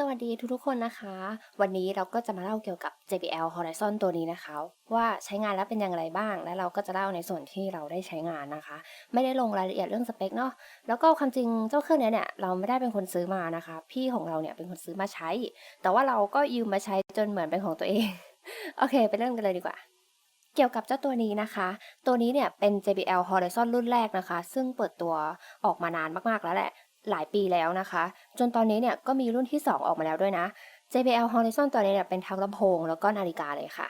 สวัสดีทุกๆคนนะคะ วันนี้เราก็จะมาเล่าเกี่ยวกับ JBL Horizon ตัวนี้นะคะ ว่าใช้งานแล้วเป็นอย่างไรบ้าง และเราก็จะเล่าในส่วนที่เราได้ใช้งานนะคะ ไม่ได้ลงรายละเอียดเรื่องสเปคเนาะแล้วก็ความจริงเจ้าเครื่องเนี้ยเนี่ยเราไม่ได้เป็นคนซื้อมานะคะ พี่ของเราเนี่ยเป็นคนซื้อมาใช้ แต่ว่าเราก็ยืมมาใช้จนเหมือนเป็นของตัวเอง โอเค ไปเริ่มกันเลยดีกว่าเกี่ยวกับเจ้าตัวนี้นะคะ ตัวนี้เนี่ยเป็น JBL Horizon รุ่นแรกนะคะ ซึ่งเปิดตัวออกมานานมากๆแล้วแหละ หลายปีแล้วนะคะ จนตอนนี้เนี่ยก็มีรุ่นที่ 2 ออกมาแล้วด้วยนะ JBL Horizon ตัวนี้เนี่ยเป็นทั้งลำโพงแล้วก็นาฬิกาเลยค่ะ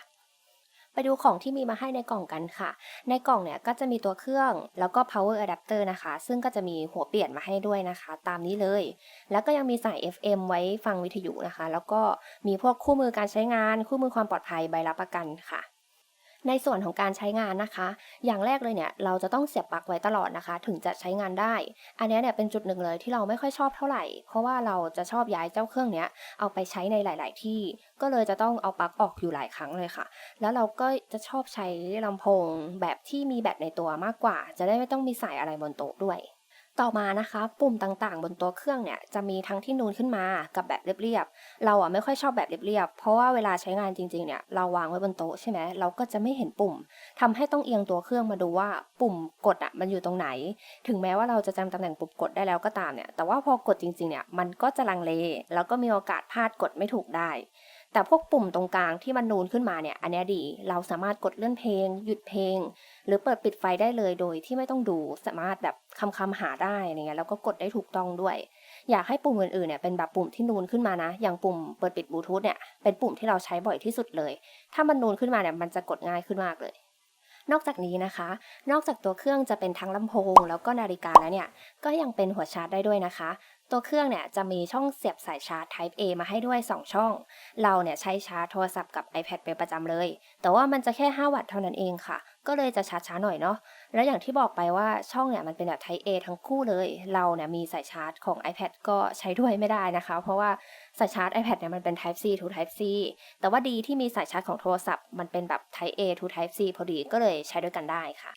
ไปดูของที่มีมาให้ในกล่องกันค่ะ ในกล่องเนี่ยก็จะมีตัวเครื่องแล้วก็ power adapter นะคะ ซึ่งก็จะมีหัวเปลี่ยนมาให้ด้วยนะคะ ตามนี้เลย แล้วก็ยังมีสาย FM ไว้ฟังวิทยุนะคะ แล้วก็มีพวกคู่มือการใช้งาน คู่มือความปลอดภัยใบรับประกันค่ะ ในส่วนของการใช้งานนะคะ อย่างแรกเลยเนี่ยเราจะต้องเสียบปลั๊กไว้ตลอดนะคะ ถึงจะใช้งานได้ อันนี้เนี่ยเป็นจุดหนึ่งเลยที่เราไม่ค่อยชอบเท่าไหร่ เพราะว่าเราจะชอบย้ายเจ้าเครื่องเนี้ยเอาไปใช้ในหลาย ๆ ที่ ก็เลยจะต้องเอาปลั๊กออกอยู่หลายครั้งเลยค่ะ แล้วเราก็จะชอบใช้ลำโพงแบบที่มีแบตในตัวมากกว่า จะได้ไม่ต้องมีสายอะไรบนโต๊ะด้วย ต่อมานะคะปุ่มต่างๆ บนตัวเครื่องเนี่ยจะมีทั้งที่นูนขึ้นมากับแบบเรียบๆเราอะไม่ค่อยชอบแบบเรียบๆเพราะว่าเวลาใช้งานจริงๆเนี่ยเราวางไว้บนโต๊ะใช่ไหมเราก็จะไม่เห็นปุ่มทำให้ต้องเอียงตัวเครื่องมาดูว่าปุ่มกดอะมันอยู่ตรงไหน ถึงแม้ว่าเราจะจำตำแหน่งปุ่มกดได้แล้วก็ตามเนี่ยแต่ว่าพอกดจริงๆเนี่ยมันก็จะลังเล แล้วก็มีโอกาสพลาดกดไม่ถูกได้ แต่พวกปุ่มตรงกลางที่มันนูนขึ้นมาเนี่ย อันนี้ดี เราสามารถกดเลื่อนเพลง หยุดเพลง หรือเปิดปิดไฟได้เลยโดยที่ไม่ต้องดูสามารถแบบคำคำหาได้อะไรเงี้ยแล้วก็กดได้ถูกต้องด้วย อยากให้ปุ่มอื่นๆเนี่ยเป็นแบบปุ่มที่นูนขึ้นมานะ อย่างปุ่มเปิดปิดบลูทูธเนี่ยเป็นปุ่มที่เราใช้บ่อยที่สุดเลย ถ้ามันนูนขึ้นมาเนี่ยมันจะกดง่ายขึ้นมากเลยนอกจากนี้นะคะ นอกจากตัวเครื่องจะเป็นทั้งลำโพง แล้วก็นาฬิกาแล้วเนี่ย ก็ยังเป็นหัวชาร์จได้ด้วยนะคะ ตัวเครื่องเนี่ยจะมีช่องเสียบสายชาร์จ Type A มาให้ด้วย 2 ช่อง เราเนี่ยใช้ชาร์จโทรศัพท์กับ iPad เป็นประจำเลย แต่ว่ามันจะแค่ 5 วัตต์เท่านั้นเองค่ะ ก็เลยจะชาร์จช้าหน่อยเนาะ แล้วอย่างที่บอกไปว่าช่องเนี่ยมันเป็นแบบ Type A ทั้งคู่เลย เราเนี่ยมีสายชาร์จของ iPad ก็ใช้ด้วยไม่ได้นะคะ เพราะว่าสายชาร์จ iPad เนี่ยมันเป็น Type C to Type C แต่ว่าดีที่มีสายชาร์จของโทรศัพท์มันเป็นแบบ Type A to Type C พอดีก็เลยใช้ด้วยกันได้ค่ะ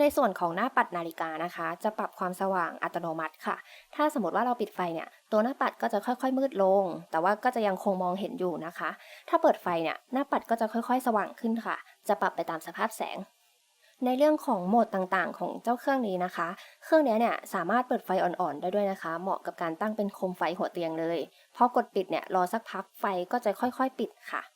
ในส่วนของหน้าปัดนาฬิกานะคะ จะปรับความสว่างอัตโนมัติค่ะ ถ้าสมมติว่าเราปิดไฟเนี่ย ตัวหน้าปัดก็จะค่อยๆ มืดลง แต่ว่าก็จะยังคงมองเห็นอยู่นะคะ ถ้าเปิดไฟเนี่ย หน้าปัดก็จะค่อยๆ สว่างขึ้นค่ะ จะปรับไปตามสภาพแสงในเรื่องของโหมดต่างๆ ของเจ้าเครื่องนี้นะคะ เครื่องนี้เนี่ยสามารถเปิดไฟอ่อนๆ ได้ด้วยนะคะ เหมาะกับการตั้งเป็นโคมไฟหัวเตียงเลย พอกดปิดเนี่ยรอสักพักไฟก็จะค่อยๆ ปิดค่ะ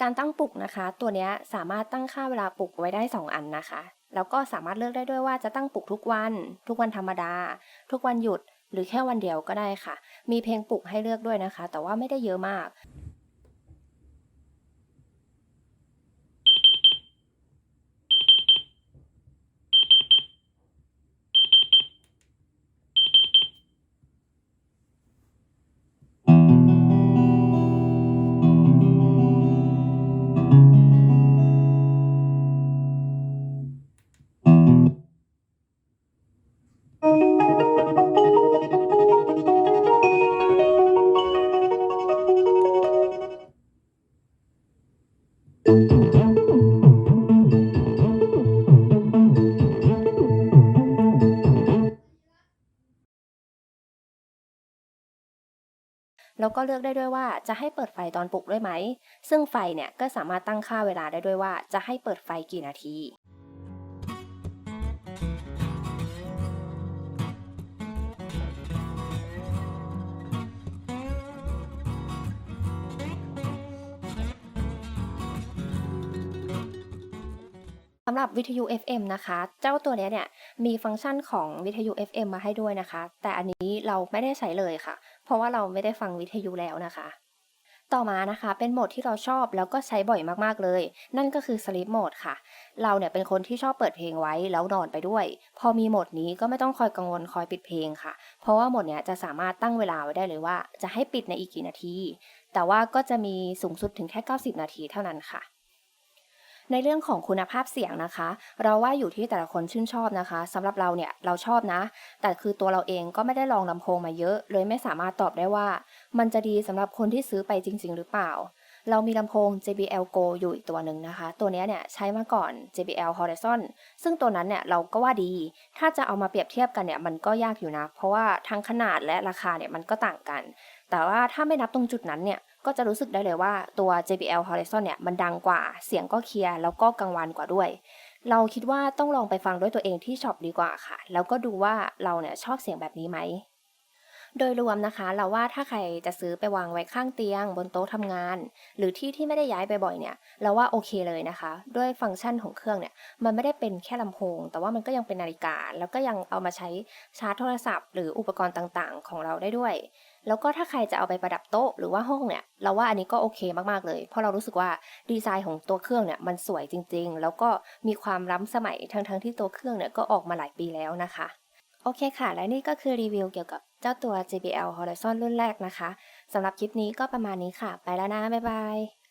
การตั้งปลุกนะคะ ตัวนี้สามารถตั้งค่าเวลาปลุกไว้ได้ 2 อันนะคะ แล้วก็สามารถเลือกได้ด้วยว่าจะตั้งปลุกทุกวัน ทุกวันธรรมดา ทุกวันหยุด หรือแค่วันเดียวก็ได้ค่ะ มีเพลงปลุกให้เลือกด้วยนะคะ แต่ว่าไม่ได้เยอะมาก แล้วก็เลือกได้ด้วยว่าจะให้เปิดไฟตอนปลุกด้วยไหม ซึ่งไฟเนี่ยก็สามารถตั้งค่าเวลาได้ด้วยว่าจะให้เปิดไฟกี่นาที สำหรับวิทยุ FM นะคะ เจ้าตัวนี้เนี่ยมีฟังก์ชันของวิทยุ FM มาให้ด้วยนะคะ แต่อันนี้เราไม่ได้ใช้เลยค่ะ เพราะว่าเราไม่ได้ฟังวิทยุแล้วนะคะ ต่อมานะคะเป็นโหมดที่เราชอบแล้วก็ใช้บ่อยมากๆเลย นั่นก็คือ Sleep Mode ค่ะ เราเนี่ยเป็นคนที่ชอบเปิดเพลงไว้แล้วนอนไปด้วย พอมีโหมดนี้ก็ไม่ต้องคอยกังวลคอยปิดเพลงค่ะ เพราะว่าโหมดเนี้ยจะสามารถตั้งเวลาไว้ได้เลยว่า จะให้ปิดในอีกกี่นาที แต่ว่าก็จะมีสูงสุดถึงแค่ 90 นาทีเท่านั้นค่ะ ในเรื่องของคุณภาพเสียงนะคะ เราว่าอยู่ที่แต่ละคนชื่นชอบนะคะสำหรับเราเนี่ยเราชอบนะ แต่คือตัวเราเองก็ไม่ได้ลองลำโพงมาเยอะ เลยไม่สามารถตอบได้ว่า มันจะดีสำหรับคนที่ซื้อไปจริง ๆ หรือเปล่า เรามีลำโพง JBL Go อยู่อีกตัวหนึ่งนะคะ ตัวเนี้ยเนี่ยใช้มาก่อน JBL Horizon ซึ่งตัวนั้นเนี่ยเราก็ว่าดี ถ้าจะเอามาเปรียบเทียบกันเนี่ยมันก็ยากอยู่นะ เพราะว่าทั้งขนาดและราคาเนี่ยมันก็ต่างกัน แต่ว่าถ้าไม่นับตรงจุดนั้นเนี่ย ก็จะรู้สึกได้เลยว่าตัว JBL Horizon เนี่ยมันดังกว่าเสียงก็เคลียร์แล้วก็กังวานกว่าด้วย เราคิดว่าต้องลองไปฟังด้วยตัวเองที่ช็อปดีกว่าค่ะ แล้วก็ดูว่าเราเนี่ยชอบเสียงแบบนี้ไหม โดยรวมนะคะเราว่าถ้าใครจะซื้อไปวางไว้ข้างเตียง บนโต๊ะทำงาน หรือที่ที่ไม่ได้ย้ายไปบ่อยเนี่ยเราว่าโอเคเลยนะคะ ด้วยฟังก์ชันของเครื่องเนี่ยมันไม่ได้เป็นแค่ลำโพง แต่ว่ามันก็ยังเป็นนาฬิกา แล้วก็ยังเอามาใช้ชาร์จโทรศัพท์ หรืออุปกรณ์ต่างๆ ของเราได้ด้วย แล้วก็ถ้าใครจะเอาไปประดับโต๊ะหรือว่าห้องเนี่ยเราว่าอันนี้ก็โอเคมากๆเลย เพราะเรารู้สึกว่าดีไซน์ของตัวเครื่องเนี่ยมันสวยจริง ๆ แล้วก็มีความล้ำสมัยทั้งๆที่ตัวเครื่องเนี่ยก็ออกมาหลายปีแล้วนะคะ โอเคค่ะ และนี่ก็คือรีวิวเกี่ยวกับเจ้าตัว JBL Horizon รุ่นแรกนะคะ สำหรับคลิปนี้ก็ประมาณนี้ค่ะ ไปแล้วนะ บ๊ายบาย